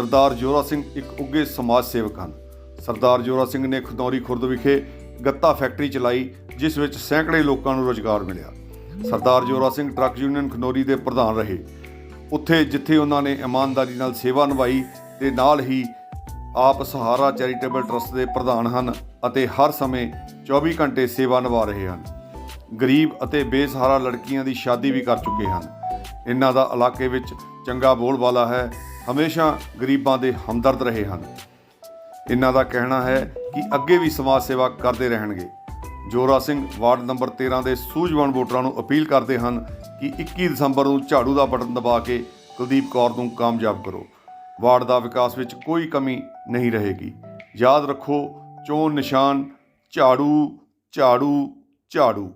ਸਰਦਾਰ ਜੋਰਾ ਸਿੰਘ ਇੱਕ ਉੱਗੇ ਸਮਾਜ ਸੇਵਕ ਹਨ। ਸਰਦਾਰ ਜੋਰਾ ਸਿੰਘ ਨੇ ਖਨੌਰੀ ਖੁਰਦ ਵਿਖੇ ਗੱਤਾ ਫੈਕਟਰੀ ਚਲਾਈ, ਜਿਸ ਵਿੱਚ ਸੈਂਕੜੇ ਲੋਕਾਂ ਨੂੰ ਰੋਜ਼ਗਾਰ ਮਿਲਿਆ। ਸਰਦਾਰ ਜੋਰਾ ਸਿੰਘ ਟਰੱਕ ਯੂਨੀਅਨ ਖਨੌਰੀ ਦੇ ਪ੍ਰਧਾਨ ਰਹੇ। ਉੱਥੇ ਜਿੱਥੇ ਉਹਨਾਂ ਨੇ ਇਮਾਨਦਾਰੀ ਨਾਲ ਸੇਵਾ ਨਿਭਾਈ ਤੇ ਨਾਲ ਹੀ ਆਪ ਸਹਾਰਾ ਚੈਰੀਟੇਬਲ ਟਰਸਟ ਦੇ ਪ੍ਰਧਾਨ ਹਨ ਅਤੇ ਹਰ ਸਮੇਂ 24 ਘੰਟੇ ਸੇਵਾ ਨਿਭਾ ਰਹੇ ਹਨ। ਗਰੀਬ ਅਤੇ ਬੇਸਹਾਰਾ ਲੜਕੀਆਂ ਦੀ ਸ਼ਾਦੀ ਵੀ ਕਰ ਚੁੱਕੇ ਹਨ। ਇਹਨਾਂ ਦਾ ਇਲਾਕੇ ਵਿੱਚ ਚੰਗਾ ਬੋਲਬਾਲਾ ਹੈ ਹਮੇਸ਼ਾ ਗਰੀਬਾਂ ਦੇ ਹਮਦਰਦ ਰਹੇ ਹਨ। ਇਹਨਾਂ ਦਾ ਕਹਿਣਾ ਹੈ ਕਿ ਅੱਗੇ ਵੀ ਸਮਾਜ ਸੇਵਾ ਕਰਦੇ ਰਹਿਣਗੇ। ਜੋਰਾ ਸਿੰਘ ਵਾਰਡ ਨੰਬਰ 13 ਦੇ ਸੂਝਵਾਨ ਵੋਟਰਾਂ ਨੂੰ ਅਪੀਲ ਕਰਦੇ ਹਨ ਕਿ 21 ਦਸੰਬਰ ਨੂੰ ਝਾੜੂ ਦਾ ਬਟਨ ਦਬਾ ਕੇ ਕੁਲਦੀਪ ਕੌਰ ਨੂੰ ਕਾਮਯਾਬ ਕਰੋ। ਵਾਰਡ ਦਾ ਵਿਕਾਸ ਵਿੱਚ ਕੋਈ ਕਮੀ ਨਹੀਂ ਰਹੇਗੀ। ਯਾਦ ਰੱਖੋ, ਚੋਣ ਨਿਸ਼ਾਨ ਝਾੜੂ ਝਾੜੂ ਝਾੜੂ।